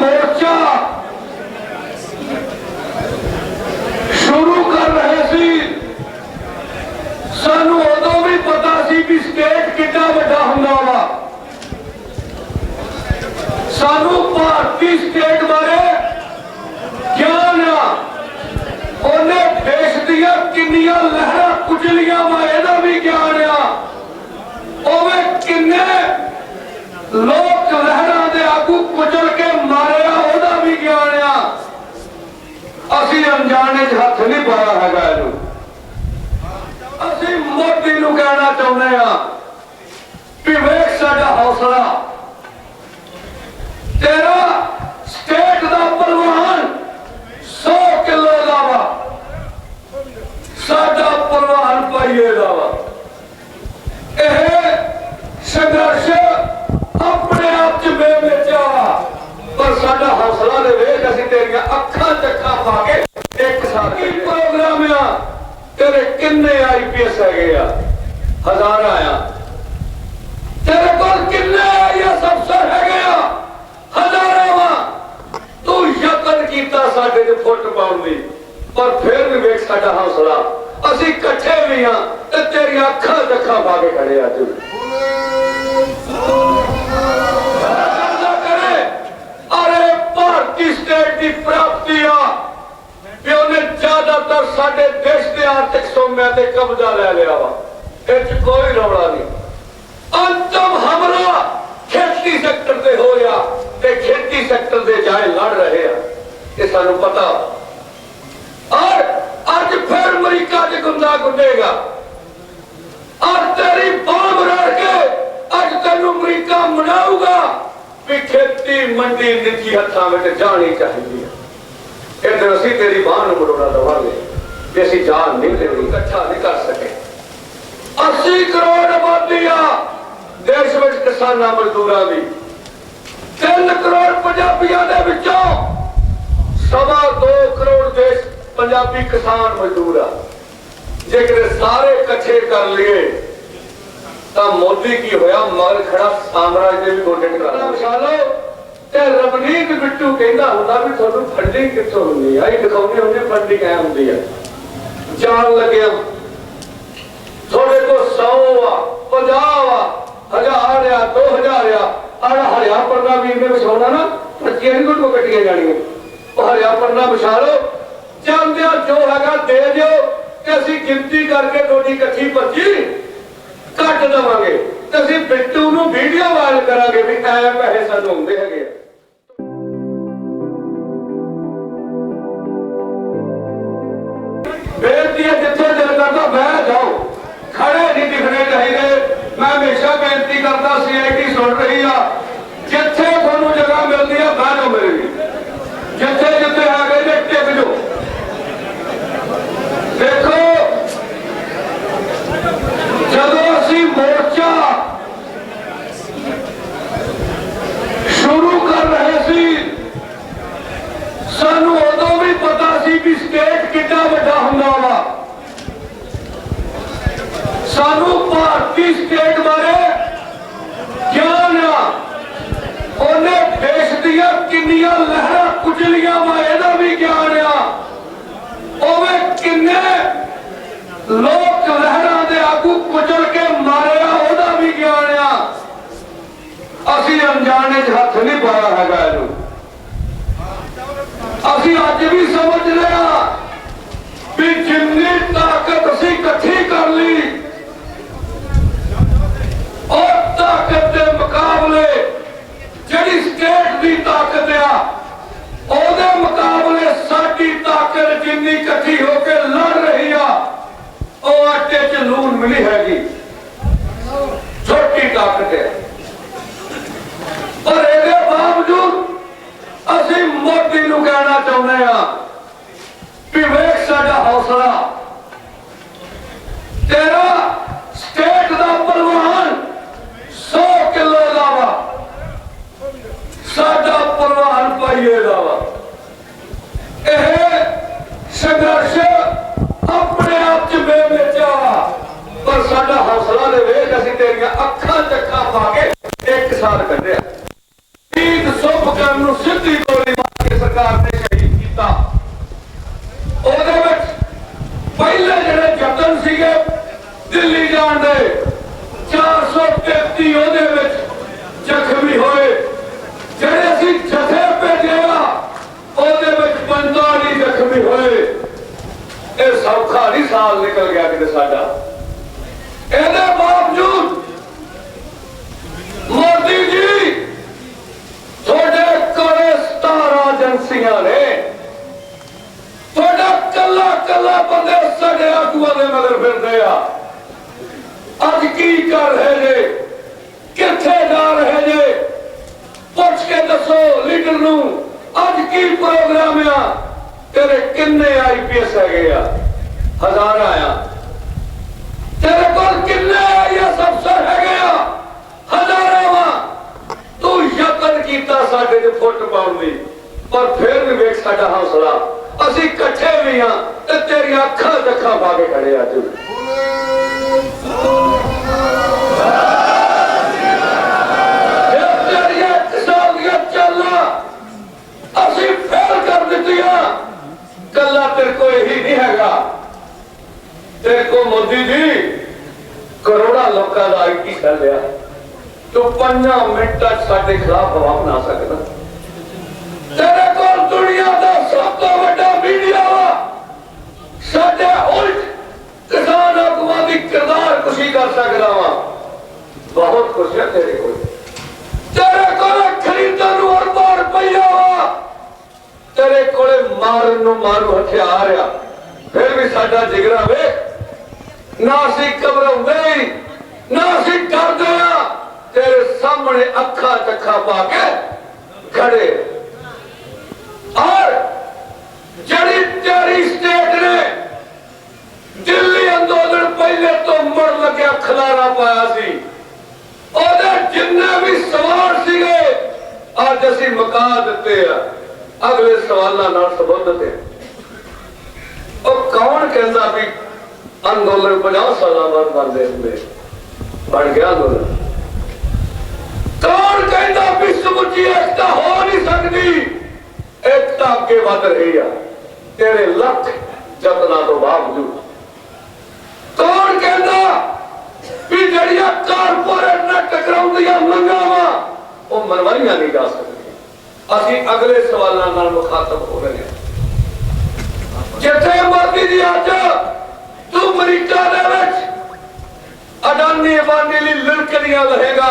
ਮੋਰਚਾ ਸ਼ੁਰੂ ਕਰ ਰਹੇ ਸੀ। ਸਾਨੂੰ ਉਦੋਂ ਵੀ ਪਤਾ ਸੀ ਵੀ ਸਟੇਟ ਕਿੰਨਾ ਵੱਡਾ ਹੁੰਦਾ ਵਾ। ਸਾਨੂੰ ਭਾਰਤੀ ਸਟੇਟ ਬਾਰੇ ਗਿਆਨ ਆ। ਉਹਨੇ ਦੇਸ਼ ਦੀਆਂ ਕਿੰਨੀਆਂ ਲਹਿਰਾਂ ਕੁਚਲੀਆਂ ਵਾ, ਇਹਦਾ ਵੀ ਗਿਆਨ ਆ। ਉਹਵੇਂ ਕਿੰਨੇ ਲੋਕ ਲਹਿਰਾਂ ਦੇ ਆਗੂ ਕੁਚਲ ਕੇ ਮਾਰਿਆ ਉਹਦਾ ਵੀ ਗਿਆਨ ਆ ਅਸੀਂ ਅਣਜਾਣੇ 'ਚ ਹੱਥ ਨਹੀਂ ਪਾਇਆ ਹੈਗਾ ਇਹਨੂੰ। ਅਸੀਂ ਮੋਦੀ ਨੂੰ ਕਹਿਣਾ ਚਾਹੁੰਦੇ ਆ ਵੀ ਵੇਖ ਸਾਡਾ ਹੌਸਲਾ ਤੇਰਾ ਸਟੇਟ ਦਾ ਪਹਿਲਵਾਨ 100 ਕਿਲੋ ਦਾ ਵਾ ਸਾਡਾ ਪਹਿਲਵਾਨ ਪਾਈਏ ਦਾ ਵਾ ਇਹ ਸੰਘਰਸ਼ ਆਪਣੇ ਆਪ ਚ ਬੇਵਿਚਾ ਪਰ ਸਾਡਾ ਹੌਸਲਾ ਦੇ ਵੇਖ ਅਸੀਂ ਤੇਰੀਆਂ ਅੱਖਾਂ ਚੱਖਾਂ ਪਾ ਕੇ ਇੱਕ ਸਾਥ ਕੀ ਪ੍ਰੋਗਰਾਮ ਆ ਤੇਰੇ ਕਿੰਨੇ ਆਈਪੀਐਸ ਹੈਗੇ ਆ? ਹਜ਼ਾਰਾਂ ਆ ਤੇਰੇ ਕੋਲ ਕਿੰਨੇ ਆਈਐਸ ਅਫਸਰ ਹੈਗੇ ਆ? ਹਜ਼ਾਰਾਂ ਵਾ। ਤੂੰ ਯਤਨ ਕੀਤਾ ਸਾਡੇ ਤੇ ਫੁੱਟ ਪਾਉਣ ਦੀ, ਪਰ ਫਿਰ ਵੀ ਵੇਖ ਸਾਡਾ ਹੌਸਲਾ। ਅਸੀਂ ਇਕੱਠੇ ਵੀ ਆ ਤੇ ਤੇਰੀਆਂ ਅੱਖਾਂ ਚੱਖਾਂ ਪਾ ਕੇ ਖੜੇ ਆ ਤੂੰ ਕਰਦਾ ਕਰੇ ਅਰੇ ਭਾਰਤੀ ਸਟੇਟ ਦੀ ਪ੍ਰਾਪਤੀ ਆ ਵੀ ਉਹਨੇ ਜ਼ਿਆਦਾਤਰ ਸਾਡੇ ਦੇਸ਼ ਦੇ ਆਰਥਿਕ ਸੋਮਿਆਂ ਤੇ ਕਬਜ਼ਾ ਲੈ ਲਿਆ ਵਾ। ਇਹ ਚ ਕੋਈ ਰੌਲਾ ਨਹੀਂ। ਅੰਤਮ ਹਮਲਾ ਖੇਤੀ ਸੈਕਟਰ ਤੇ ਹੋਇਆ ਤੇ ਖੇਤੀ ਸੈਕਟਰ ਦੇ ਜਾਏ ਲੜ ਰਹੇ ਆ। ਇਹ ਸਾਨੂੰ ਪਤਾ। ਔਰ ਅੱਜ ਫਿਰ ਅਮਰੀਕਾ ਚ ਗੁੰਡਾ ਗੁੰਡੇਗਾ। ਔਰ ਤੇਰੀ ਬਾਂਹ ਰੜ ਕੇ ਅੱਜ ਤੈਨੂੰ ਅਮਰੀਕਾ ਮਨਾਊਗਾ ਵੀ ਖੇਤੀ ਮੰਡੀ ਨਿੱਜੀ ਹੱਥਾਂ ਵਿੱਚ ਜਾਣੀ ਚਾਹੀਦੀ ਹੈ ਇਧਰ ਅਸੀਂ ਤੇਰੀ ਬਾਂਹ ਨੂੰ ਮਰੋੜਾ ਦਵਾਂਗੇ। ਵੀ ਅਸੀਂ ਜਾਨ ਨਹੀਂ ਲੈਣੀ ਇਕੱਠਾ ਨਹੀਂ ਕਰ ਸਕੇ। 80 ਕਰੋੜ ਆਬਾਦੀ ਆ ਦੇਸ਼ ਵਿੱਚ ਕਿਸਾਨਾਂ ਮਜ਼ਦੂਰਾਂ ਦੀ। 3 ਕਰੋੜ ਪੰਜਾਬੀਆਂ ਦੇ ਵਿੱਚੋਂ ਸਵਾ 2 ਕਰੋੜ ਦੇਸ਼ ਪੰਜਾਬੀ ਕਿਸਾਨ ਮਜ਼ਦੂਰ ਆ। ਜੇਕਰ ਸਾਰੇ ਇਕੱਠੇ ਕਰ ਲਈਏ ਤਾਂ ਮੋਦੀ ਕੀ ਹੋਇਆ? ਮਗਰ ਖੜਾ ਸਾਮਰਾਜ ਦੇ ਵੀ ਗੋਡੇ ਟਿਕਾਣਾ ਵਿਸ਼ਾਲੋ ਤੇ ਰਵਨੀਤ ਬਿੱਟੂ ਕਹਿੰਦਾ ਹੁੰਦਾ ਵੀ ਤੁਹਾਨੂੰ ਫੰਡਿੰਗ ਕਿੱਥੋਂ ਹੁੰਦੀ ਆ? ਇਹ ਦਿਖਾਉਂਦੇ ਹੁੰਦੇ ਫੰਡਿੰਗ ਐ ਹੁੰਦੀ ਆ। ਜਾਣ ਲੱਗਿਆ ਤੁਹਾਡੇ ਕੋਲ 100 ਆ 50 ਆ, ਹਜ਼ਾਰ ਆ 2000 ਆ। ਆਹ ਹਰਿਆ ਪਰਨਾ ਵੀਰ ਨੇ ਵਿਛਾਉਣਾ ਨਾ ਪੱਚੀਆਂ ਨਹੀਂ ਕੋਈ ਕੱਟੀਆਂ ਜਾਣੀਆਂ। ਉਹ ਹਰਿਆ ਪਰਨਾ ਵਿਛਾ ਲਓ। ਜਾਂਦਿਆਂ ਜੋ ਹੈਗਾ ਦੇ ਦਿਓ ਕਿ ਅਸੀਂ ਗਿਣਤੀ ਕਰਕੇ ਤੁਹਾਡੀ ਇਕੱਠੀ ਪਰਚੀ ਕੱਟ ਦੇਵਾਂਗੇ। ਤੇ ਅਸੀਂ ਬਿੱਟੂ ਨੂੰ ਵੀਡੀਓ ਵਾਇਰਲ ਕਰਾਂਗੇ ਵੀ ਐ ਪੈਸੇ ਸਾਨੂੰ ਹੁੰਦੇ ਹੈਗੇ ਆ। ਬੇਨਤੀ ਹੈ ਜਿੱਥੇ ਦਿਲ ਕਰਦਾ ਬਹਿ ਜਾਓ। ਖੜੇ ਨਹੀਂ ਦਿਖਣੇ ਚਾਹੀਦੇ। ਮੈਂ ਹਮੇਸ਼ਾ ਬੇਨਤੀ ਕਰਦਾ ਸੀਆਈਟੀ ਸੁਣ ਰਹੀ ਆ? ਜਿੱਥੇ ਤੁਹਾਨੂੰ ਜਗ੍ਹਾ ਮਿਲਦੀ ਆ, ਬਹਿ ਜਾਓ ਮੇਰੇ ਵੀ ਜਿੱਥੇ ਜਿੱਥੇ ਹੈਗੇ ਜੇ, ਟਿਕ ਜਾਓ। ਦੇਖੋ, ਜਦੋਂ ਅਸੀਂ ਮੋਰਚਾ ਸ਼ੁਰੂ ਕਰ ਰਹੇ ਸੀ ਸਾਨੂੰ ਉਦੋਂ ਵੀ ਪਤਾ ਸੀ ਵੀ ਸਟੇਟ ਕਿੰਨਾ ਵੱਡਾ ਹੁੰਦਾ ਵਾ ਸਾਨੂੰ ਭਾਰਤੀ ਸਟੇਟ ਬਾਰੇ ਗਿਆਨ ਆ ਉਹਨੇ ਦੇਸ਼ ਦੀਆਂ ਕਿੰਨੀਆਂ ਲਹਿਰਾਂ ਕੁਚਲੀਆਂ ਵਾ ਇਹਦਾ ਵੀ ਗਿਆਨ ਆ ਉਹਵੇਂ ਕਿੰਨੇ ਲੋਕ ਲਹਿਰਾਂ ਦੇ ਆਗੂ ਕੁਚਲ ਕੇ ਮਾਰਿਆ ਉਹਦਾ ਵੀ ਗਿਆਨ ਆ ਅਸੀਂ ਅਣਜਾਣੇ 'ਚ ਹੱਥ ਨਹੀਂ ਪਾਇਆ ਹੈਗਾ ਇਹਨੂੰ ਅਸੀਂ ਅੱਜ ਵੀ ਸਮਝ ਲਿਆ ਵੀ ਜਿੰਨੀ ਤਾਕਤ ਅਸੀਂ ਇਕੱਠੀ ਕਰ ਲਈ ਉਹ ਤਾਕਤ ਦੇ ਮੁਕਾਬਲੇ ਜਿਹੜੀ ਸਟੇਟ ਦੀ ਤਾਕਤ ਆ, ਉਹਦੇ ਮੁਕਾਬਲੇ ਸਾਡੀ ਤਾਕਤ ਜਿੰਨੀ ਇਕੱਠੀ ਹੋ ਕੇ ਲੜ ਰਹੀ ਆ, ਉਹ ਆਟੇ 'ਚ ਲੂਣ ਮਿਲੀ ਹੈਗੀ। ਛੋਟੀ ਤਾਕਤ ਹੈ ਪਰ ਇਹਦੇ ਬਾਵਜੂਦ ਅਸੀਂ ਮੋਦੀ ਨੂੰ ਕਹਿਣਾ ਚਾਹੁੰਦੇ ਆ ਵੀ ਸਾਡਾ ਹੌਸਲਾ ਤੇਰਾ ਸਟੇਟ ਦਾ ਪਹਿਲਵਾਨ 100 ਕਿਲੋ ਦਾ ਵਾ ਸਾਡਾ ਪਹਿਲਵਾਨ ਪਾਈਏ ਦਾ ਵਾ ਇਹ ਸੰਘਰਸ਼ ਆਪਣੇ ਆਪ ਚ ਬੇਵਿਚਾ ਪਰ ਸਾਡਾ ਹੌਸਲਾ ਦੇ ਵੇਖ ਅਸੀਂ ਤੇਰੀਆਂ ਅੱਖਾਂ ਚੱਖਾਂ ਪਾ ਕੇ ਇੱਕ ਸਾਲ ਕੱਢਿਆ ਈਦ ਸੁਭ ਕਰਨ ਨੂੰ ਸਿੱਧੀ ਤੋਂ ਪਾਕਿਸਤਾਨ ਦੇ 433 ਉਹਦੇ ਵਿੱਚ ਜ਼ਖਮੀ ਹੋਏ ਜਿਹੜੇ ਅਸੀਂ ਜਥੇ ਭੇਜਿਆ ਉਹਦੇ ਵਿੱਚ 45 ਜ਼ਖਮੀ ਹੋਏ ਇਹ ਸੌਖਾ ਨਹੀਂ ਸਾਲ ਨਿਕਲ ਗਿਆ ਕਿਤੇ ਸਾਡਾ? ਇਹਦੇ ਬਾਵਜੂਦ ਮੋਦੀ ਜੀ, ਤੁਹਾਡੇ ਕੋਲੇ 17 ਏਜੰਸੀਆਂ ਨੇ। ਤੁਹਾਡਾ ਕੱਲਾ ਕੱਲਾ ਬੰਦੇ ਸਾਡੇ ਆਗੂਆਂ ਦੇ ਮਗਰ ਫਿਰਦੇ ਆ। ਅੱਜ ਕੀ ਕਰ ਰਹੇ ਜੇ? ਕਿੱਥੇ ਜਾ ਰਹੇ ਜੇ? ਪੁੱਛ ਕੇ ਦੱਸੋ ਲੀਡਰ ਨੂੰ, ਅੱਜ ਕੀ ਪ੍ਰੋਗਰਾਮ ਆ? ਤੇਰੇ ਕਿੰਨੇ ਆਈਪੀਐਸ ਹੈਗੇ ਆ? ਹਜ਼ਾਰਾਂ ਆ ਤੇਰੇ ਕੋਲ ਕਿੰਨੇ ਆਈਐਸ ਅਫਸਰ ਹੈਗੇ ਆ? ਹਜ਼ਾਰਾਂ ਵਾ। ਤੂੰ ਯਤਨ ਕੀਤਾ ਸਾਡੇ ਤੇ ਫੁੱਟ ਪਾਉਣ ਦੀ, ਪਰ ਫਿਰ ਵੀ ਵੇਖ ਸਾਡਾ ਹੌਸਲਾ। ਅਸੀਂ ਇਕੱਠੇ ਵੀ ਆ ਤੇ ਤੇਰੀਆਂ ਅੱਖਾਂ ਅੱਖਾਂ ਪਾ ਕੇ ਖੜੇ ਆ ਤੂੰ ਕੱਲਾ ਤੇਰੇ ਕੋ ਇਹੀ ਨਹੀਂ ਹੈਗਾ। ਤੇਰੇ ਕੋ ਮੋਦੀ ਜੀ, ਕਰੋੜਾਂ ਲੋਕਾਂ ਦਾ ਆਈਟੀ ਕਰ ਲਿਆ ਤੂੰ ਪੰਜਾਂ ਮਿੰਟਾਂ ਸਾਡੇ ਖਿਲਾਫ ਹਵਾ ਬਣਾ ਸਕਦਾ। ਤੇਰੇ ਕੋਲ ਦੁਨੀਆ ਦਾ ਸਭ ਤੋਂ ਵੱਡਾ ਮੀਡੀਆ ਵਾ। ਸਾਡੇ ਉਲਟ ਕਿਸਾਨ ਆਗੂਆਂ ਦੀ ਕਿਰਦਾਰ ਕੁਸ਼ੀ ਕਰ ਸਕਦਾ ਵਾ। ਬਹੁਤ ਕੁਛ ਹੈ ਤੇਰੇ ਕੋਲ। ਤੇਰੇ ਕੋਲ ਖਰੀਦਣ ਨੂੰ ਅਰਬਾਂ ਰੁਪਈਆ ਵਾ। ਤੇਰੇ ਕੋਲੇ ਮਾਰਨ ਨੂੰ ਮਾਰੂ ਹਥਿਆਰ ਆ। ਫਿਰ ਵੀ ਸਾਡਾ ਜਿਗਰਾ ਵੇਖ। ਨਾ ਅਸੀਂ ਘਬਰਾਉਂਦੇ ਨਾ ਅਸੀਂ ਡਰਦੇ ਆ। ਤੇਰੇ ਸਾਹਮਣੇ ਅੱਖਾਂ ਤੱਖਾਂ ਪਾ ਕੇ ਖੜੇ। ਔਰ ਜਿਹੜੀ ਤੇਰੀ ਸਟੇਟ ਨੇ ਦਿੱਲੀ ਅੰਦੋਲਨ ਪਹਿਲੇ ਤੋਂ ਮਰ ਲੱਗਿਆ, ਖਲਾਰਾ ਪਾਇਆ ਸੀ। ਉਹਦੇ ਜਿੰਨੇ ਵੀ ਸਵਾਲ ਸੀਗੇ, ਅੱਜ ਅਸੀਂ ਮੁਕਾ ਦਿੱਤੇ ਆ। ਅਗਲੇ ਸਵਾਲਾਂ ਨਾਲ ਸੰਬੰਧਿਤ ਹੈ। ਉਹ ਕੌਣ ਕਹਿੰਦਾ ਵੀ ਅੰਦੋਲਨ 50 ਸਾਲਾਂ ਬਾਅਦ ਬੰਦੇ ਹੁੰਦੇ। ਬਣ ਗਿਆ ਅੰਦੋਲਨ ਕੌਣ ਕਹਿੰਦਾ ਵੀ ਸਮੁੱਚੀ ਏਕਤਾ ਹੋ ਨਹੀਂ ਸਕਦੀ? ਏਕਤਾ ਅੱਗੇ ਵਧ ਰਹੀ ਆ। ਤੇਰੇ ਲੱਖ ਯਤਨਾਂ ਤੋਂ ਬਾਵਜੂਦ। ਕੌਣ ਕਹਿੰਦਾ ਵੀ ਜਿਹੜੀਆਂ ਕਾਰਪੋਰੇਟ ਨਾਲ ਟਕਰਾਉਂਦੀਆਂ ਮੰਗਾਂ ਵਾ ਉਹ ਮਨਵਾਈਆਂ ਨਹੀਂ ਜਾ ਸਕਦੀਆਂ? ਅਸੀਂ ਅਗਲੇ ਸਵਾਲਾਂ ਨਾਲ ਮੁਖਾਤਬ ਹੋ ਰਹੇ ਹਾਂ। ਜਿੱਥੇ ਮਰਦੀ ਦੀ ਅੱਜ ਤੂੰ ਅਮਰੀਕਾ ਦੇ ਵਿੱਚ ਅਡਾਨੀ ਅਬਾਨੀ ਲਈ ਲੜਕੜੀਆਂ ਲਹੇਗਾ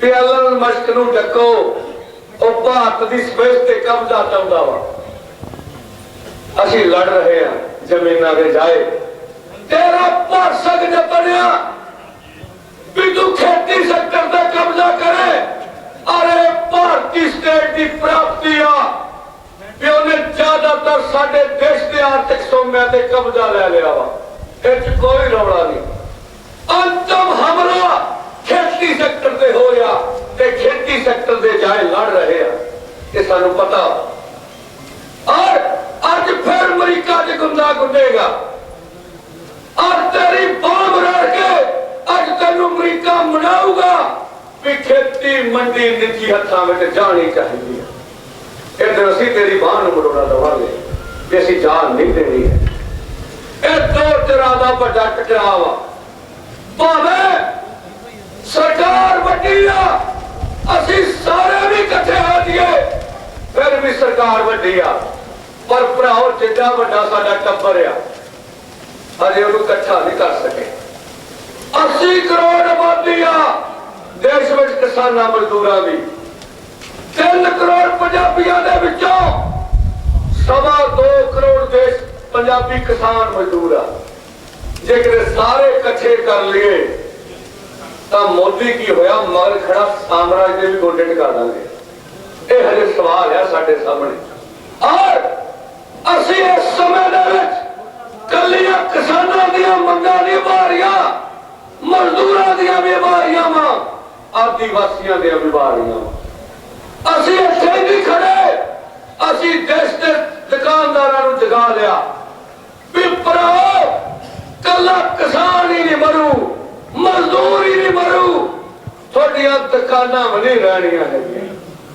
ਕਿ ਐਲਨ ਮਸਕ ਨੂੰ ਡੱਕੋ, ਉਹ ਭਾਰਤ ਦੀ ਸਪੇਸ ਤੇ ਕਬਜ਼ਾ ਚਾਹੁੰਦਾ ਵਾ। ਅਸੀਂ ਲੜ ਰਹੇ ਹਾਂ, ਜ਼ਮੀਨਾਂ ਦੇ ਜਾਏ। ਤੇਰਾ ਭਰਸਕ ਜਪਣਿਆ ਵੀ ਤੂੰ ਖੇਤੀ ਸੈਕਟਰ ਦਾ ਕਬਜ਼ਾ ਕਰੇ, ਅਰੇ ਭਾਰਤੀ ਸਟੇਟ ਦੀ ਪ੍ਰਾਪਤੀ ਆ। ਵੀ ਉਹਨੇ ਜ਼ਿਆਦਾਤਰ ਸਾਡੇ ਦੇਸ਼ ਦੇ ਆਰਥਿਕ ਸੋਮਿਆਂ ਤੇ ਕਬਜ਼ਾ ਲੈ ਲਿਆ ਵਾ। ਇਹ 'ਚ ਕੋਈ ਰੌਲਾ ਨਹੀਂ। ਅੰਤਮ ਹਮਲਾ ਖੇਤੀ ਸੈਕਟਰ ਤੇ ਹੋ ਤੇ ਖੇਤੀ ਸੈਕਟਰ ਦੇ ਜਾਏ ਲੜ ਰਹੇ ਆ। ਇਹ ਸਾਨੂੰ ਪਤਾ। ਔਰ ਅੱਜ ਫਿਰ ਅਮਰੀਕਾ ਚ ਗੁੰਦਾ ਗੁੰਡੇਗਾ। ਔਰ ਤੇਰੀ ਬਾਂਹ ਰੜ ਕੇ ਅੱਜ ਤੈਨੂੰ ਅਮਰੀਕਾ ਮਨਾਊਗਾ ਵੀ ਖੇਤੀ ਮੰਡੀ ਨਿੱਜੀ ਹੱਥਾਂ ਵਿੱਚ ਜਾਣੀ ਚਾਹੀਦੀ ਹੈ ਇੱਧਰ ਅਸੀਂ ਤੇਰੀ ਬਾਂਹ ਨੂੰ ਮਰੋੜਾ ਦਵਾਂਗੇ ਵੀ ਅਸੀਂ ਜਾਨ ਨਹੀਂ ਦੇਣੀ ਹੈ। ਇਹ ਦੋ ਤਰ੍ਹਾਂ ਦਾ ਵੱਡਾ ਟਕਰਾਅ ਵਾ ਭਾਵੇਂ ਸਰਕਾਰ ਵੱਡੀ ਆ, ਅਸੀਂ ਸਾਰੇ ਵੀ ਇਕੱਠੇ ਹੋ ਜਾਈਏ, ਫਿਰ ਵੀ ਸਰਕਾਰ ਵੱਡੀ ਆ। ਪਰ ਭਰਾਓ ਜਿੱਡਾ ਵੱਡਾ ਸਾਡਾ ਟੱਬਰ ਆ ਅਜੇ ਉਹਨੂੰ ਇਕੱਠਾ ਨਹੀਂ ਕਰ ਸਕੇ। 80 ਕਰੋੜ ਆਬਾਦੀ ਆ, ਦੇਸ਼ ਵਿੱਚ ਕਿਸਾਨਾਂ, ਮਜ਼ਦੂਰਾਂ ਦੀ। 3 ਕਰੋੜ ਪੰਜਾਬੀਆਂ ਦੇ ਵਿੱਚੋਂ ਸਵਾ 2 ਕਰੋੜ ਦੇਸ਼ ਪੰਜਾਬੀ ਕਿਸਾਨ ਮਜ਼ਦੂਰ ਆ। ਜੇ ਸਾਰੇ ਇਕੱਠੇ ਕਰ ਲਈਏ, ਤਾਂ ਮੋਦੀ ਕੀ ਹੋਇਆ? ਮਗਰ ਖੜਾ ਸਾਮਰਾਜ ਦੇ ਵੀ ਗੋਡੇ ਟਿਕਾ ਦਾਂਗੇ। ਇਹ ਹਜੇ ਸਵਾਲ ਹੈ ਸਾਡੇ ਸਾਹਮਣੇ। ਔਰ ਅਸੀਂ ਇਸ ਸਮੇਂ ਦੇ ਵਿੱਚ ਕੱਲੀਆਂ ਕਿਸਾਨਾਂ ਦੀਆਂ ਮੰਗਾਂ ਨਹੀਂ ਬਾਰੀਆਂ ਮਜ਼ਦੂਰਾਂ ਦੀਆਂ ਵੀ ਬਾਰੀਆਂ ਵਾਂ, ਆਦੀਵਾਸੀਆਂ ਦੀਆਂ ਵੀ ਬਾਰੀਆਂ ਵਾਂ। ਅਸੀਂ ਇੱਥੇ ਨਹੀਂ ਖੜੇ। ਅਸੀਂ ਦੇਸ਼ ਦੇ ਦੁਕਾਨਦਾਰਾਂ ਨੂੰ ਜਗਾ ਲਿਆ ਵੀ ਭਰਾਓ ਕੱਲਾ ਕਿਸਾਨ ਹੀ ਨਹੀਂ ਮਰੂ, ਮਜ਼ਦੂਰ ਹੀ ਨਹੀਂ ਮਰੂ। ਤੁਹਾਡੀਆਂ ਦੁਕਾਨਾਂ ਵੀ ਰਹਿਣੀਆਂ ਹੈਗੀਆਂ।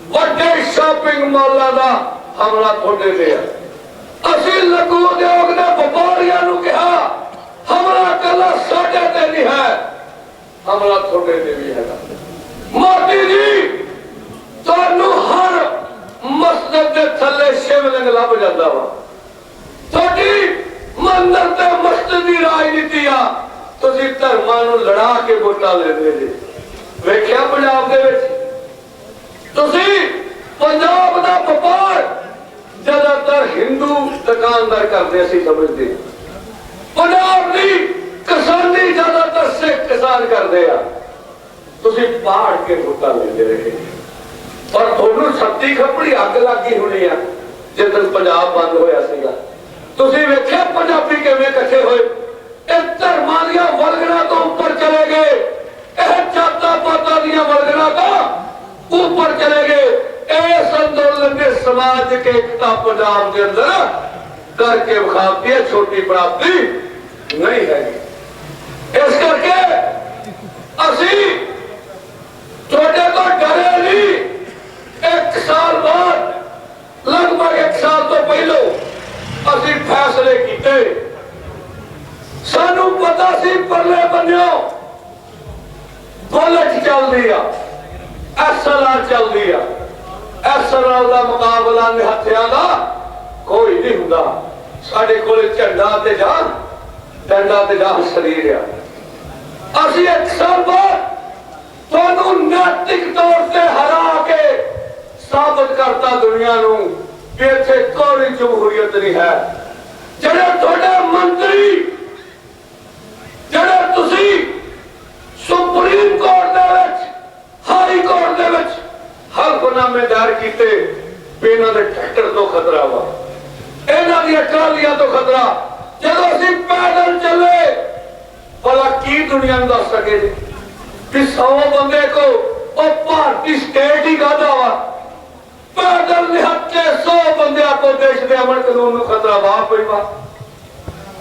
ਵੱਡੇ ਸ਼ਾਪਿੰਗ ਮਾਲਾਂ ਦਾ ਹਮਲਾ ਤੁਹਾਡੇ ਤੇ ਆ। ਅਸੀਂ ਲਘੂ ਉਦਯੋਗ ਦੇ ਵਪਾਰੀਆਂ ਨੂੰ ਕਿਹਾ, ਹਮਲਾ ਕੱਲਾ ਸਾਡੇ ਤੇ ਨਹੀਂ ਹੈ। ਹਮਲਾ ਤੁਹਾਡੇ ਤੇ ਵੀ ਹੈਗਾ। ਮੋਦੀ ਜੀ ਤੁਹਾਨੂੰ ਹਰ ਮਸਜਿਦ ਦੇ ਥੱਲੇ ਸ਼ਿਵਲਿੰਗ ਲੱਭ ਜਾਂਦਾ ਵਾ। ਤੁਹਾਡੀ ਮੰਦਰ ਤੇ ਮਸਜਿਦ ਦੀ ਰਾਜਨੀਤੀ ਆ। ਤੁਸੀਂ ਧਰਮਾਂ ਨੂੰ ਲੜਾ ਕੇ ਵੋਟਾਂ ਲੈਂਦੇ ਜੀ। ਵੇਖਿਆ ਪੰਜਾਬ ਦੇ ਵਿੱਚ? ਤੁਸੀਂ ਪੰਜਾਬ ਦਾ ਵਪਾਰ ਜ਼ਿਆਦਾਤਰ ਹਿੰਦੂ ਦੁਕਾਨਦਾਰ ਕਰਦੇ ਅਸੀਂ ਸਮਝਦੇ ਪੰਜਾਬ ਦੀ ਕਿਸਾਨੀ ਜ਼ਿਆਦਾਤਰ ਸਿੱਖ ਕਿਸਾਨ ਕਰਦੇ ਆ। ਤੁਸੀਂ ਬਾੜ ਕੇ ਵੋਟਾਂ ਲੈਂਦੇ ਰਹੇ। ਪਰ ਤੁਹਾਨੂੰ ਸੱਤੀ ਖੱਪੜੀ ਅੱਗ ਲੱਗੀ ਹੋਣੀ ਆ ਜਦੋਂ ਪੰਜਾਬ ਬੰਦ ਹੋਇਆ ਸੀਗਾ। ਤੁਸੀਂ ਵੇਖਿਆ ਪੰਜਾਬੀ ਕਿਵੇਂ ਇਕੱਠੇ ਹੋਏ? ਇਹ ਧਰਮਾਂ ਦੀਆਂ ਵਲਗਣਾ ਤੋਂ ਉੱਪਰ ਚਲੇ ਗਏ। ਇਹ ਜਾਤਾਂ ਪਾਤਾਂ ਦੀਆਂ ਵਲਗਣਾ ਤੋਂ ਉੱਪਰ ਚਲੇ ਗਏ। ਇਸ ਅੰਦੋਲਨ ਨੇ ਸਮਾਜਿਕ ਏਕਤਾ ਪੰਜਾਬ ਦੇ ਅੰਦਰ ਕਰਕੇ ਵਿਖਾਤੀ ਹੈ, ਛੋਟੀ ਪ੍ਰਾਪਤੀ ਨਹੀਂ ਹੈਗੀ। ਇਸ ਕਰਕੇ ਅਸੀਂ ਤੁਹਾਡੇ ਤੋਂ ਡਰੇ ਨਹੀਂ ਇੱਕ ਸਾਲ ਬਾਅਦ ਲਗਭਗ ਇੱਕ ਸਾਲ ਤੋਂ ਪਹਿਲਾਂ ਅਸੀਂ ਫੈਸਲੇ ਕੀਤੇ ਸਾਨੂੰ ਪਤਾ ਸੀ ਪਰਲੇ ਬੰਨਿਓ ਬੁਲਟ ਚੱਲਦੀ ਆ ਐਸਐਲਆਰ ਚੱਲਦੀ ਆ ਐਸਐਲਆਰ ਦਾ ਮੁਕਾਬਲਾ ਨਿਹੱਥਿਆਂ ਦਾ ਕੋਈ ਨਹੀਂ ਹੁੰਦਾ ਸਾਡੇ ਕੋਲੇ ਝੰਡਾ ਤੇ ਜਾਂ ਡੰਡਾ ਤੇ ਜਾਂ ਸਰੀਰ ਆ ਅਸੀਂ ਇੱਕ ਸਾਲ ਬਾਅਦ ਤੁਹਾਨੂੰ ਨੈਤਿਕ ਤੌਰ ਤੇ ਹਰਾ ਕੇ ਸਾਬਤ ਕਰਤਾ ਦੁਨੀਆ ਨੂੰ ਕਿ ਇੱਥੇ ਕੋਈ ਜਮਹੂਰੀਅਤ ਨਹੀਂ ਹੈ ਜਿਹੜੇ ਤੁਹਾਡੇ ਮੰਤਰੀ ਜਿਹੜੇ ਤੁਸੀਂ ਸੁਪਰੀਮ ਕੋਰਟ ਦੇ ਵਿੱਚ ਹਾਈ ਕੋਰਟ ਦੇ ਵਿੱਚ ਹਲਫਨਾਮੇ ਦਾਇਰ ਕੀਤੇ ਵੀ ਇਹਨਾਂ ਦੇ ਟਰੈਕਟਰ ਤੋਂ ਖਤਰਾ ਵਾ। ਇਹਨਾਂ ਦੀਆਂ ਟਰਾਲੀਆਂ ਤੋਂ ਖਤਰਾ। ਜਦੋਂ ਅਸੀਂ ਪੈਦਲ ਚੱਲੇ, ਭਲਾ ਕੀ ਦੁਨੀਆ ਨੂੰ ਦੱਸ ਸਕੇ ਜੀ? ਕਿ 100 ਬੰਦੇ ਕੋ ਉਹ ਭਾਰਤੀ ਸਟੇਟ ਹੀ ਗਾਦਾ ਵਾ। ਪੈਦਲ ਨਿਹੱਥੇ 100 ਬੰਦਿਆਂ ਕੋ ਦੇਸ਼ ਦੇ ਅਮਨ ਕਾਨੂੰਨ ਨੂੰ ਖਤਰਾ ਵਾ ਪਈ ਵਾ।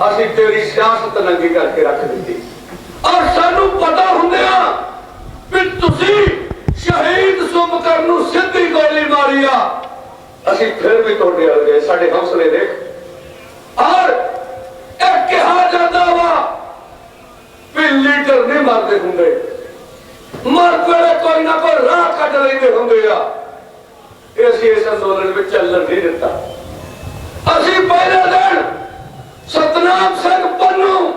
ਅਸੀਂ ਤੇਰੀ ਸਿਆਸਤ ਨੰਗੀ ਕਰਕੇ ਰੱਖ ਦਿੱਤੀ। ਔਰ ਸਾਨੂੰ ਪਤਾ ਹੁੰਦਿਆ ਵੀ ਤੁਸੀਂ ਸ਼ਹੀਦ ਸੁਮਕਰ ਨੂੰ ਸਿੱਧੀ ਗੋਲੀ ਮਾਰੀ ਆ। ਅਸੀਂ ਫਿਰ ਵੀ ਤੁਹਾਡੇ ਵੱਲ ਗਏ ਸਾਡੇ ਹੌਸਲੇ ਦੇਖ। ਔਰ ਇਹ ਕਿਹਾ ਜਾਂਦਾ ਵਾ ਵੀ ਲੀਡਰ ਨਹੀਂ ਮਰਦੇ ਹੁੰਦੇ। ਮਰ ਵੇਲੇ ਕੋਈ ਨਾ ਕੋਈ ਰਾਹ ਕੱਢ ਲੈਂਦੇ ਹੁੰਦੇ ਆ। ਅਸੀਂ ਇਸ ਅੰਦੋਲਨ ਵਿੱਚ ਚੱਲਣ ਨਹੀਂ ਦਿੱਤਾ। ਅਸੀਂ ਪਹਿਲੇ ਦਿਨ ਸਤਨਾਮ ਸਿੰਘ ਪੰਨੂ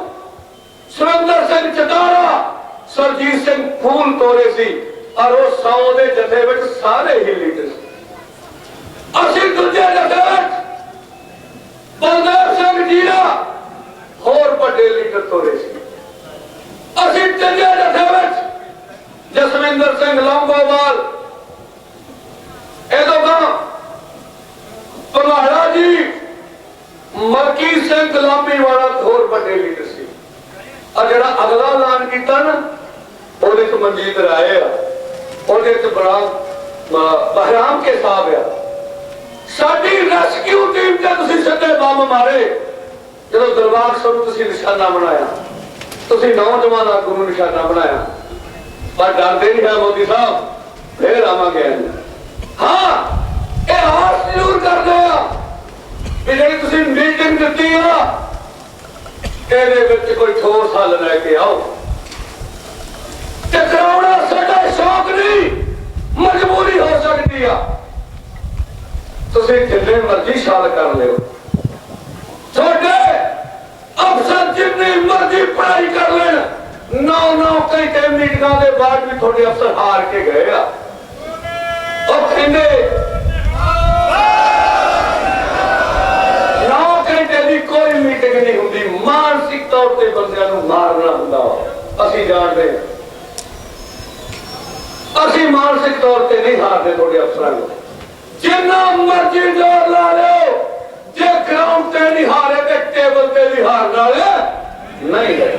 ਸੁਰਿੰਦਰ ਸਿੰਘ ਚਟਾਰਾ ਸਰਜੀਤ ਸਿੰਘ ਫੂਲ ਤੋਰੇ ਸੀ। ਔਰ ਉਹ ਸੌ ਦੇ ਜਥੇ ਵਿੱਚ ਸਾਰੇ ਹੀ ਲੀਡਰ ਸੀ ਅਸੀਂ ਦੂਜੇ ਜਥੇ ਵਿੱਚ ਬਲਦੇਵ ਸਿੰਘ ਜੀਰਾ ਹੋਰ ਵੱਡੇ ਲੀਡਰ ਤੋਰੇ ਸੀ। ਅਸੀਂ ਤੀਜੇ ਜਥੇ ਵਿੱਚ ਜਸਵਿੰਦਰ ਸਿੰਘ ਲੰਗੋਵਾਲ। ਇਹਦੋਂ ਗਾ ਪਨਾੜਾ ਜੀ, ਮਲਕੀ ਸਿੰਘ ਗੁਲਾਮੀ ਵਾਲਾ ਹੋਰ ਵੱਡੇ ਲੀਡਰ ਸੀ। ਆ ਜਿਹੜਾ ਅਗਲਾ ਐਲਾਨ ਕੀਤਾ ਨਾ, ਉਹਦੇ ਚ ਮਨਜੀਤ ਰਾਏ ਆ। ਉਹਦੇ ਚ ਬੜਾ ਬਹਿਰਾਮ ਕੇ ਸਾਹਿਬ ਆ। ਸਾਡੀ ਰੈਸਕਿਊ ਟੀਮ ਤੇ ਤੁਸੀਂ ਸਿੱਧੇ ਬੰਬ ਮਾਰੇ। ਜਦੋਂ ਦਰਬਾਰ ਸਾਹਿਬ ਤੁਸੀਂ ਨਿਸ਼ਾਨਾ ਬਣਾਇਆ, ਤੁਸੀਂ ਨੌਜਵਾਨ ਆਗੂ ਨੂੰ ਨਿਸ਼ਾਨਾ ਬਣਾਇਆ। ਪਰ ਡਰਦੇ ਨਹੀਂ ਹੈ ਮੋਦੀ ਸਾਹਿਬ, ਫੇਰ ਆਵਾਂਗੇ ਹਾਂ, ਇਹ ਆਸ ਜ਼ਰੂਰ ਕਰਦੇ ਆ ਵੀ ਜਿਹੜੀ ਤੁਸੀਂ ਮੀਟਿੰਗ ਦਿੱਤੀ ਆ, ਇਹਦੇ ਵਿੱਚ ਕੋਈ ਠੋਸ ਹੱਲ ਲੈ ਕੇ ਆਓ। ਟਕਰਾਉਣਾ ਸਾਡਾ ਸ਼ੌਕ ਨਹੀਂ, ਮਜਬੂਰੀ ਹੋ ਸਕਦੀ ਆ। ਤੁਸੀਂ ਜਿੰਨੇ ਮਰਜ਼ੀ ਛਾਲ ਕਰ ਲਿਓ। ਤੁਹਾਡੇ ਅਫਸਰ ਜਿੰਨੀ ਮਰਜ਼ੀ ਪੜਾਈ ਕਰ ਲੈਣ ਨੌ ਨੌ ਘੰਟੇ ਮੀਟਿੰਗਾਂ ਦੇ ਬਾਅਦ ਵੀ ਤੁਹਾਡੇ ਅਫਸਰ ਹਾਰ ਕੇ ਗਏ ਆ। ਉਹ ਕਹਿੰਦੇ, ਨੌ ਘੰਟੇ ਦੀ ਕੋਈ ਮੀਟਿੰਗ ਨਹੀਂ ਹੁੰਦੀ। ਮਾਨਸਿਕ ਤੌਰ ਤੇ ਬੰਦਿਆਂ ਨੂੰ ਮਾਰਨਾ ਹੁੰਦਾ ਵਾ। ਅਸੀਂ ਜਾਣਦੇ ਹਾਂ। ਅਸੀਂ ਮਾਨਸਿਕ ਤੌਰ ਤੇ ਨਹੀਂ ਹਾਰਦੇ ਤੁਹਾਡੇ ਅਫਸਰਾਂ ਨੂੰ। ਜਿੰਨਾ ਮਰਜ਼ੀ ਜ਼ੋਰ ਲਾ ਲਿਓ। ਜੇ ਗਰਾਊਂਡ ਤੇ ਨਹੀਂ ਹਾਰੇ ਤੇ ਟੇਬਲ ਤੇ ਵੀ ਹਾਰਨ ਵਾਲੇ ਨਹੀਂ ਹੈ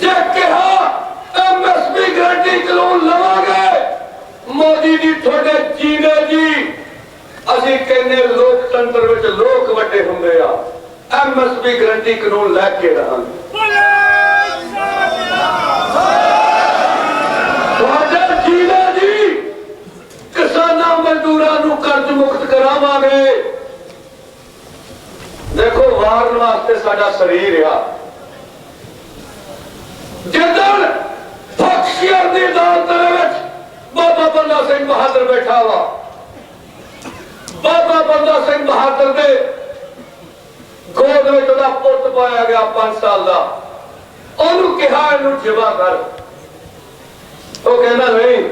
ਜੇ ਕਿਹਾ ਐਮਐਸਪੀ ਗਰੰਟੀ ਕਾਨੂੰਨ ਲਵਾਂਗੇ। ਮੋਦੀ ਜੀ, ਤੁਹਾਡੇ ਜੀਨੇ ਜੀ, ਅਸੀਂ ਕਹਿੰਦੇ ਲੋਕਤੰਤਰ ਵਿੱਚ ਲੋਕ ਵੱਡੇ ਹੁੰਦੇ ਆ। ਐਮਐਸਪੀ ਗਰੰਟੀ ਕਾਨੂੰਨ ਲੈ ਕੇ ਰਹਾਂਗੇ ਤੁਹਾਡੇ ਜੀਨੇ ਜੀ ਕਿਸਾਨਾਂ ਮਜ਼ਦੂਰਾਂ ਨੂੰ ਕਰਜ਼ ਮੁਕਤ ਕਰਾਵਾਂਗੇ। ਦੇਖੋ, ਵਾਰਨ ਵਾਸਤੇ ਸਾਡਾ ਸਰੀਰ ਆ। ਜਦੋਂ ਬਖਸ਼ੀਅਰ ਦੀ ਅਦਾਲਤ ਦੇ ਵਿੱਚ ਬਾਬਾ ਬੰਦਾ ਸਿੰਘ ਬਹਾਦਰ ਬੈਠਾ ਵਾ। ਬਾਬਾ ਬੰਦਾ ਸਿੰਘ ਬਹਾਦਰ ਦੇ ਗੋਦ ਵਿੱਚ ਉਹਦਾ ਪੁੱਤ ਪਾਇਆ ਗਿਆ 5 ਸਾਲ ਦਾ। ਉਹਨੂੰ ਕਿਹਾ, ਇਹਨੂੰ ਜਿਵਾ ਕਰ। ਉਹ ਕਹਿੰਦਾ, ਨਹੀਂ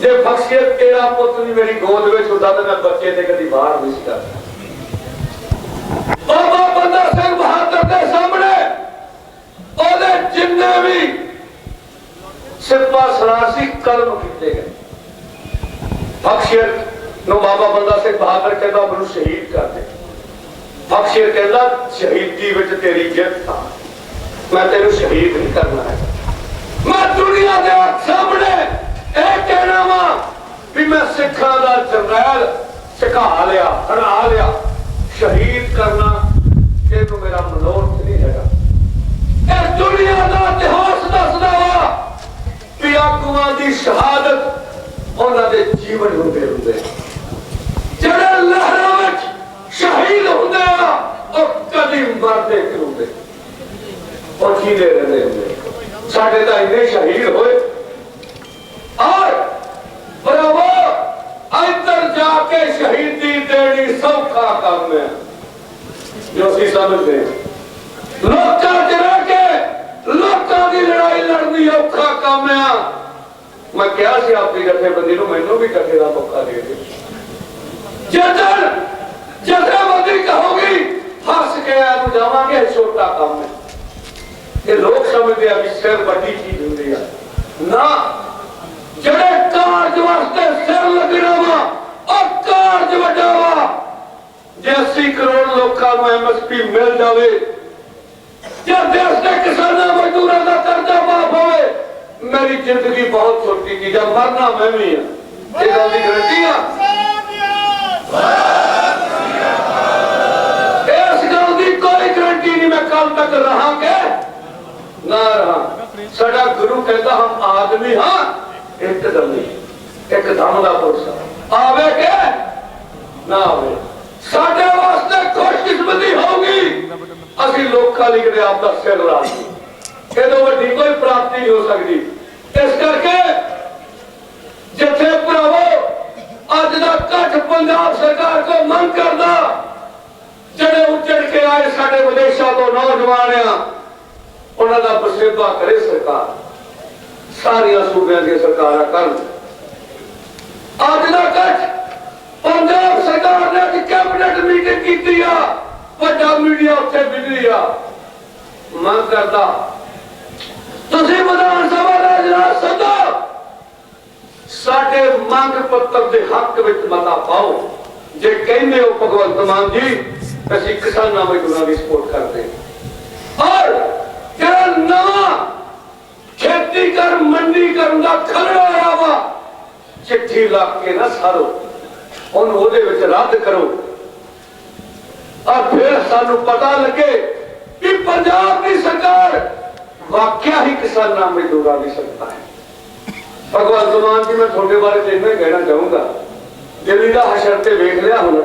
ਜੇ ਬਖਸ਼ੀਅਤ ਤੇਰਾ ਪੁੱਤ ਨਹੀਂ ਮੇਰੀ ਗੋਦ ਵਿੱਚ ਹੁੰਦਾ ਤਾਂ ਮੈਂ ਬੱਚੇ ਤੇ ਕਦੀ ਬਾਹਰ ਨਹੀਂ ਸੀ ਕਰਦਾ ਬਾਬਾ ਬੰਦਾ ਸਿੰਘ ਬਹਾਦਰ ਦੇ ਸਾਹਮਣੇ, ਉਹਦੇ ਜਿੰਨੇ ਵੀ ਸਿਪਾ ਸਲਾਸੀ ਕਲਮ ਕੀਤੇ ਗਏ। ਬਖਸ਼ੀਅਤ ਨੂੰ ਬਾਬਾ ਬੰਦਾ ਸਿੰਘ ਬਹਾਦਰ ਕਹਿੰਦਾ, ਮੈਨੂੰ ਸ਼ਹੀਦ ਕਰ ਦੇ। ਬਖਸ਼ੀਅਤ ਕਹਿੰਦਾ, ਸ਼ਹੀਦੀ ਵਿੱਚ ਤੇਰੀ ਜਿੱਤ ਆ ਮੈਂ ਤੈਨੂੰ ਸ਼ਹੀਦ ਨਹੀਂ ਕਰਨਾ ਹੈ। ਮੈਂ ਦੁਨੀਆ ਦੇ ਸਾਹਮਣੇ ਇਹ ਕਹਿਣਾ ਵਾ ਵੀ ਮੈਂ ਸਿੱਖਾਂ ਦਾ ਜਰਨੈਲ ਸਿਖਾ ਲਿਆ ਹਰਾ ਲਿਆ, ਸ਼ਹੀਦ ਕਰਨਾ ਇਹ ਮੇਰਾ ਮਨੋਰਥ ਨਹੀਂ ਹੈਗਾ ਇਹ ਦੁਨੀਆ ਦਾ ਇਤਿਹਾਸ ਦੱਸਦਾ ਵਾ ਵੀ ਆਗੂਆਂ ਦੀ ਸ਼ਹਾਦਤ ਉਹਨਾਂ ਦੇ ਜੀਵਨ ਹੁੰਦੇ ਹੁੰਦੇ ਜਿਹੜੇ ਲਹਿਰਾਂ ਵਿੱਚ ਸ਼ਹੀਦ ਹੁੰਦੇ ਆ ਉਹ ਕਦੀ ਮਰਦੇ ਕਿਉਂਦੇ ਉਹ ਜੀਦੇ ਰਹਿੰਦੇ ਹੁੰਦੇ ਸਾਡੇ ਤਾਂ ਇੰਨੇ ਸ਼ਹੀਦ ਹੋਏ ਔਰ ਬਰਾਵੋ ਅੰਦਰ ਜਾ ਕੇ ਸ਼ਹੀਦੀ ਦੇਣੀ ਸੌਖਾ ਕੰਮ ਹੈ ਜੋ ਅਸੀਂ ਸਮਝਦੇ ਹਾਂ। ਲੋਕਾਂ ਚ ਰਹਿ ਕੇ ਲੋਕਾਂ ਦੀ ਲੜਾਈ ਲੜਨੀ ਔਖਾ ਕੰਮ ਆ ਮੈਂ ਕਿਹਾ ਸੀ ਆਪਣੀ ਜਥੇਬੰਦੀ ਨੂੰ ਮੈਨੂੰ ਵੀ ਇਕੱਠੇ ਦਾ ਮੌਕਾ ਦੇ ਦੇ ਜਦੋਂ ਜਥੇਬੰਦੀ ਕਹੋਗੀ ਫਸ ਕੇ ਆ ਨੂੰ ਜਾਵਾਂਗੇ ਇਹ ਛੋਟਾ ਕੰਮ ਹੈ ਇਹ ਲੋਕ ਸਮਝਦੇ ਆ ਵੀ ਸਿਰ ਵੱਡੀ ਚੀਜ਼ ਹੁੰਦੀ ਆ ਨਾ ਜਿਹੜੇ ਕਾਰਜ ਵਾਸਤੇ ਸਿਰ ਲੱਗਣਾ ਵਾ ਉਹ ਕਾਰਜ ਵੱਡਾ ਵਾ ਜੇ 80 ਕਰੋੜ ਲੋਕਾਂ ਨੂੰ ਐਮਐਸਪੀ ਮਿਲ ਜਾਵੇ ਜੇ ਦੇਸ਼ ਦੇ ਕਿਸਾਨਾਂ ਮਜ਼ਦੂਰਾਂ ਦਾ ਕਰਜ਼ਾ ਮਾਫ ਹੋਵੇ ਮੇਰੀ ਜ਼ਿੰਦਗੀ ਬਹੁਤ ਛੋਟੀ ਚੀਜ਼ ਆ ਮਰਨਾ ਮੈਂ ਵੀ ਆ ਇਹ ਗੱਲ ਦੀ ਗਰੰਟੀ ਆ ਇਸ ਗੱਲ ਦੀ ਕੋਈ ਗਰੰਟੀ ਨਹੀਂ ਮੈਂ ਕੱਲ ਤੱਕ ਰਹਾਂਗੇ ਨਾ ਰਹਾ। ਸਾਡਾ ਗੁਰੂ ਕਹਿੰਦਾ ਹਮ ਆਦਮੀ ਹਾਂ, ਇੱਕ ਦਮ ਇੱਕ ਦਮ ਦਾ ਪੁਰਸ਼ ਆਵੇ ਕਿ ਨਾ ਆਵੇ। ਸਾਡੇ ਵਾਸਤੇ ਖੁਸ਼ਕਿਸਮਤੀ ਹੋਊਗੀ। ਅਸੀਂ ਲੋਕਾਂ ਲਈ ਕਿਤੇ ਆਪ ਦਾ ਸਿਰ ਲਾ ਲਈਏ। ਇਹ ਤੋਂ ਵੱਡੀ ਕੋਈ ਪ੍ਰਾਪਤੀ ਨਹੀਂ ਹੋ ਸਕਦੀ। ਇਸ ਕਰਕੇ ਜਿੱਥੇ ਭਰਾਵੋ, ਅੱਜ ਦਾ ਕੱਠ ਪੰਜਾਬ ਸਰਕਾਰ ਕੋ ਮੰਗ ਕਰਦਾ, ਜਿਹੜੇ ਉੱਜੜ ਕੇ ਆਏ ਸਾਡੇ ਵਿਦੇਸ਼ਾਂ ਤੋਂ ਨੌਜਵਾਨ ਆ ਉਹਨਾਂ ਦਾ ਬਸੇਬਾ ਕਰੇ ਸਰਕਾਰ। ਸਾਰੀਆਂ ਸੂਬਿਆਂ ਦੀਆਂ ਸਰਕਾਰਾਂ ਕਰਨ। ਅੱਜ ਦਾ ਕੱਠ ਪੰਜਾਬ ਸਰਕਾਰ ਨੇ ਅੱਜ ਕੈਬਨਿਟ ਮੀਟਿੰਗ ਕੀਤੀ ਆ। ਵੱਡਾ ਮੀਡੀਆ ਉੱਥੇ ਵਿਗੜੀ ਆ। ਮੰਗ ਕਰਦਾ, ਤੁਸੀਂ ਵਿਧਾਨ ਸਭਾ ਦਾ ਇਜਲਾਸ ਸੱਦੋ। ਸਾਡੇ ਮੰਗ ਪੱਤਰ ਦੇ ਹੱਕ ਵਿੱਚ ਮਤਾ ਪਾਓ। ਜੇ ਕਹਿੰਦੇ ਹੋ ਭਗਵੰਤ ਮਾਨ ਜੀ, ਅਸੀਂ ਕਿਸਾਨਾਂ ਮਜ਼ਦੂਰਾਂ ਦੀ ਸਪੋਰਟ ਕਰਦੇ। ਔਰ ਜਿਹੜਾ ਨਵਾਂ ਖੇਤੀ ਕਰ, ਮੰਡੀ ਕਰਨ ਦਾ ਖਰੜਾ ਆਇਆ ਵਾ ਚਿੱਠੀ ਲਾ ਕੇ ਨਾ ਸਾਰੋ, ਉਹਨੂੰ ਉਹਦੇ ਵਿੱਚ ਰੱਦ ਕਰੋ। ਔਰ ਫਿਰ ਸਾਨੂੰ ਪਤਾ ਲੱਗੇ ਕਿ ਪੰਜਾਬ ਦੀ ਸਰਕਾਰ ਵਾਕਿਆ ਹੀ ਕਿਸਾਨਾਂ ਮਜ਼ਦੂਰਾਂ ਦੀ ਸਰਕਾਰ ਹੈ। ਭਗਵੰਤ ਮਾਨ ਜੀ, ਮੈਂ ਤੁਹਾਡੇ ਬਾਰੇ ਤੇ ਇੰਨਾ ਕਹਿਣਾ ਚਾਹੂੰਗਾ। ਦਿੱਲੀ ਦਾ ਹਸ਼ਰ ਤੇ ਵੇਖ ਲਿਆ ਹੁਣ।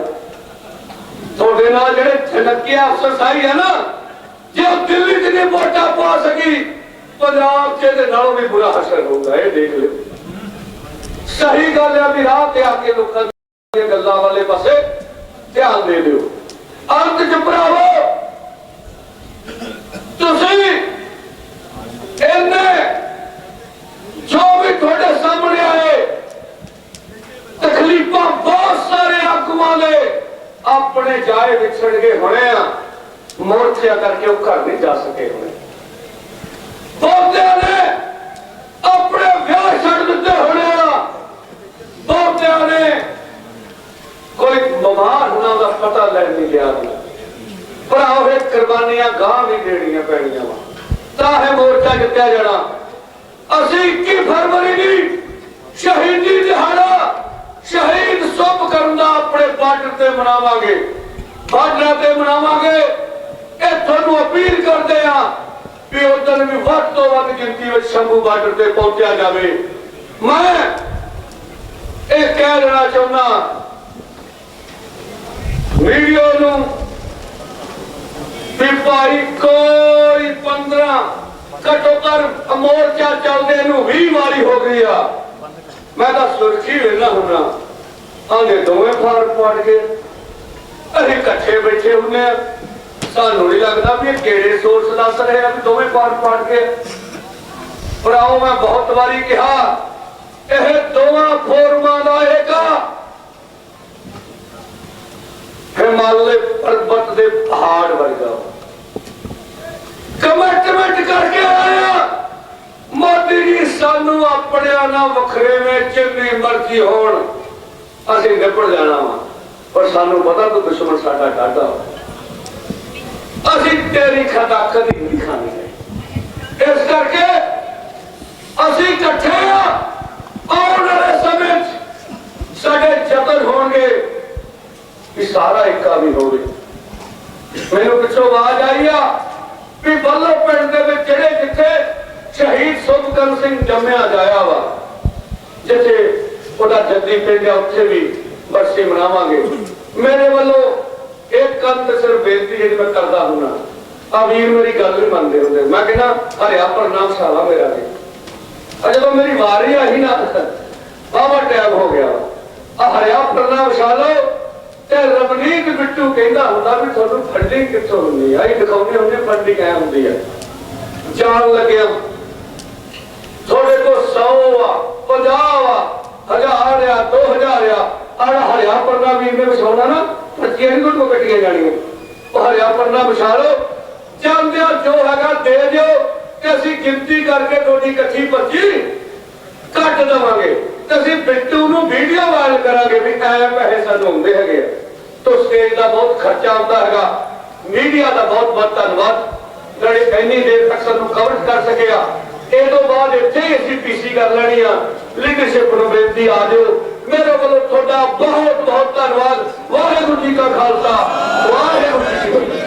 ਤੁਹਾਡੇ ਨਾਲ ਜਿਹੜੇ ਛਨੱਕੇ ਅਫਸਰ ਸਾਈ ਹੈ ਨਾ ਜੇ ਉਹ ਦਿੱਲੀ 'ਚ ਨਹੀਂ ਵੋਟਾਂ ਪਾ ਸਕੀ ਪੰਜਾਬ 'ਚ ਇਹਦੇ ਨਾਲੋਂ ਵੀ ਬੁਰਾ ਅਸਰ ਹੋਊਗਾ ਇਹ ਦੇਖ ਲਿਓ। ਸਹੀ ਗੱਲ ਹੈ ਵੀ ਰਾਹ ਤੇ ਆ ਕੇ ਲੋਕਾਂ ਦੀਆਂ ਗੱਲਾਂ ਵਾਲੇ ਪਾਸੇ ਧਿਆਨ ਦੇ ਦਿਓ ਅੰਤ ਚ ਭਰਾਵੋ, ਤੁਸੀਂ ਇਹਨੇ ਜੋ ਵੀ ਤੁਹਾਡੇ ਸਾਹਮਣੇ ਆਏ, ਤਕਲੀਫਾਂ ਬਹੁਤ ਸਾਰੇ ਆਗੂਆਂ ਦੇ ਆਪਣੇ ਜਾਏ ਵਿਛੜ ਗਏ ਹੋਣੇ ਆ। ਮੋਰਚਾ ਕਰਕੇ ਉਹ ਘਰ ਨਹੀਂ ਜਾ ਸਕੇ ਹੋਣੇ। ਬਹੁਤਿਆਂ ਨੇ ਆਪਣੇ ਵਿਆਹ ਛੱਡ ਦਿੱਤੇ ਹੋਣੇ ਆ। ਬਹੁਤਿਆਂ ਨੇ ਕੋਈ ਬਿਮਾਰ ਹੋਣਾ ਦਾ ਪਤਾ ਲੈਣ ਨਹੀਂ। ਗਿਆ ਭਰਾਓ ਇਹ ਕੁਰਬਾਨੀਆਂ ਗਾਂ ਵੀ ਦੇਣੀਆਂ ਪੈਣੀਆਂ ਵਾ। ਤਾਂ ਹੈ ਮੋਰਚਾ ਜਿੱਤਿਆ ਜਾਣਾ। ਅਸੀਂ 21 ਫਰਵਰੀ ਦੀ ਸ਼ਹੀਦੀ ਦਿਹਾੜਾ ਸ਼ਹੀਦ ਸੁਭ ਕਰਨ ਦਾ ਆਪਣੇ ਬਾਰਡਰ ਤੇ ਮਨਾਵਾਂਗੇ। ਬਾਰਡਰਾਂ ਤੇ ਮਨਾਵਾਂਗੇ। ਇਹ ਤੁਹਾਨੂੰ ਅਪੀਲ ਕਰਦੇ ਆ ਵੀ ਉਦੋਂ ਵੀ ਵੱਧ ਤੋਂ ਵੱਧ ਗਿਣਤੀ ਵਿੱਚ ਸ਼ੰਭੂ ਬਾਰਡਰ ਤੇ ਪਹੁੰਚਿਆ ਜਾਵੇ। ਮੈਂ ਇਹ ਕਹਿ ਦੇਣਾ ਚਾਹੁੰਦਾ ਵੀਡੀਓ ਨੂੰ ਵੀ ਭਾਈ ਕੋਈ 15 ਘਟੋ ਕਰ ਮੋਰਚਾ ਚੱਲਦੇ ਨੂੰ 20 ਵਾਰੀ ਹੋ ਗਈ ਆ। ਮੈਂ ਤਾਂ ਸੁਰਖੀ ਵੇਲਾ ਹੁੰਨਾ। ਆਂਦੇ ਦੋਵੇਂ ਫਾਰ ਪੜ ਗਏ ਅਸੀਂ ਇਕੱਠੇ ਬੈਠੇ ਹੁੰਨੇ ਆ। ਸਾਨੂੰ ਨਹੀਂ ਲੱਗਦਾ ਵੀ ਇਹ ਕਿਹੜੇ ਸੋਰਸ ਦੱਸ ਰਹੇ ਆ ਵੀ ਦੋਵੇਂ ਫਾਰ ਪੜ ਗਏ ਪਰ ਆਓ ਮੈਂ ਬਹੁਤ ਵਾਰੀ ਕਿਹਾ, ਇਹ ਦੋਵਾਂ ਫੋਰਮਾਂ ਦਾ ਏਕਾ ਹਿਮਾਲਯ ਪਰਬਤ ਦੇ ਪਹਾੜ ਵਰਗਾ। ਕਮਿਟਮੈਂਟ ਕਰਕੇ ਆਇਆ ਮੋਦੀ ਜੀ, ਸਾਨੂੰ ਆਪਣਿਆਂ ਨਾਲ ਵੱਖਰੇ ਜਿੰਨੀ ਮਰਜ਼ੀ ਹੋਣ। ਅਸੀਂ ਨਿਪਟ ਜਾਣਾ ਵਾ। ਪਰ ਸਾਨੂੰ ਪਤਾ ਤੂੰ ਦੁਸ਼ਮਣ ਸਾਡਾ ਡਾਢਾ ਅਸੀਂ ਤੇਰੀ ਖਤਾ ਕਦੀ ਨਹੀਂ ਖਾਣੀ ਇਸ ਕਰਕੇ ਅਸੀਂ ਇਕੱਠੇ ਆ, ਆਉਣ ਵਾਲੇ ਸਮੇਂ ਸਾਡੇ ਯਤਨ ਹੋਣਗੇ ਵੀ ਸਾਰਾ ਇੱਕਾ ਵੀ ਹੋਵੇ ਮੈਨੂੰ ਪਿੱਛੋਂ ਆਵਾਜ਼ ਆਈ ਆ ਵੀ ਬੱਲੋ ਪਿੰਡ ਦੇ ਵਿੱਚ ਜਿਹੜੇ ਜਿੱਥੇ ਸ਼ਹੀਦ ਸੁਖਕਰਨ ਸਿੰਘ ਜੰਮਿਆ ਜਾਇਆ ਵਾ, ਜਿੱਥੇ ਉਹਦਾ ਜੱਦੀ ਪਿੰਡ ਆ, ਉੱਥੇ ਵੀ ਬਰਸੀ ਮਨਾਵਾਂਗੇ। ਮੇਰੇ ਵੱਲੋਂ ਇੱਕ ਕੰਮ ਤੇ ਬੇਨਤੀ ਜਿਹੜੀ ਮੈਂ ਕਰਦਾ ਹੁਣਾ ਆ ਵੀਰ ਮੇਰੀ ਗੱਲ ਨਹੀਂ ਮੰਨਦੇ ਹੁੰਦੇ। ਮੈਂ ਕਹਿੰਦਾ, ਹਰਿਆ ਪ੍ਰਣਾਮ ਸਾਵਾ ਮੇਰਾ ਜੀ। ਆ ਜਦੋਂ ਮੇਰੀ ਵਾਰੀ ਆਈ ਨਾ ਬਾਬਾ ਟਾਈਮ ਹੋ ਗਿਆ। ਆ ਹਰਿਆ ਪ੍ਰਣਾਮ ਸ਼ਾਲੋ ਤੇ ਰਵਨੀਤ ਬਿੱਟੂ ਕਹਿੰਦਾ ਹੁੰਦਾ ਵੀ ਤੁਹਾਨੂੰ ਫੰਡਿੰਗ ਕਿੱਥੋਂ ਹੁੰਦੀ ਆ? ਇਹ ਦਿਖਾਉਂਦੇ ਹੁੰਦੇ ਫੰਡਿੰਗ ਐ ਹੁੰਦੀ ਆ। ਜਾਣ ਲੱਗਿਆ, ਤੁਹਾਡੇ ਕੋਲ 100 ਆ 50 ਆ, ਹਜ਼ਾਰ ਆ 2000 ਆ। ਆਹ ਹਰਿਆ ਪਰਨਾ ਵੀਰ ਨੇ ਵਿਛਾਉਣਾ ਨਾ ਪੱਚੀਆਂ ਨਹੀਂ ਕੋਈ ਕੱਟੀਆਂ ਜਾਣੀਆਂ। ਉਹ ਹਰਿਆ ਪਰਨਾ ਵਿਛਾ ਲਓ ਜਾਂਦਿਆਂ ਜੋ ਹੈਗਾ ਦੇ ਦਿਓ ਕਿ ਅਸੀਂ ਗਿਣਤੀ ਕਰਕੇ ਤੁਹਾਡੀ ਇਕੱਠੀ ਪੱਚੀ ਕੱਟ ਦਵਾਂਗੇ। ਤੇ ਅਸੀਂ ਬਿੱਟੂ ਨੂੰ ਵੀਡੀਓ ਵਾਇਰਲ ਕਰਾਂਗੇ ਵੀ ਐ ਪੈਸੇ ਸਾਨੂੰ ਹੁੰਦੇ ਹੈਗੇ ਆ। ਸਟੇਜ ਦਾ ਬਹੁਤ ਖਰਚਾ ਆਉਂਦਾ ਹੈਗਾ। ਮੀਡੀਆ ਦਾ ਬਹੁਤ ਬਹੁਤ ਧੰਨਵਾਦ। ਜਿਹੜੇ ਇੰਨੀ ਦੇਰ ਤੱਕ ਸਾਨੂੰ ਕਵਰ ਕਰ ਸਕਿਆ। ਇਹ ਤੋਂ ਬਾਅਦ ਇੱਥੇ ਹੀ ਅਸੀਂ ਪੀਸੀ ਕਰ ਲੈਣੀ ਆ। ਲੀਡਰਸ਼ਿਪ ਨੂੰ ਬੇਨਤੀ ਆ ਦਿਓ। ਮੇਰੇ ਵੱਲੋਂ ਤੁਹਾਡਾ ਬਹੁਤ ਬਹੁਤ ਧੰਨਵਾਦ। ਵਾਹਿਗੁਰੂ ਜੀ ਕਾ ਖਾਲਸਾ। ਵਾਹਿਗੁਰੂ ਜੀ ਕੀ ਫਤਿਹ।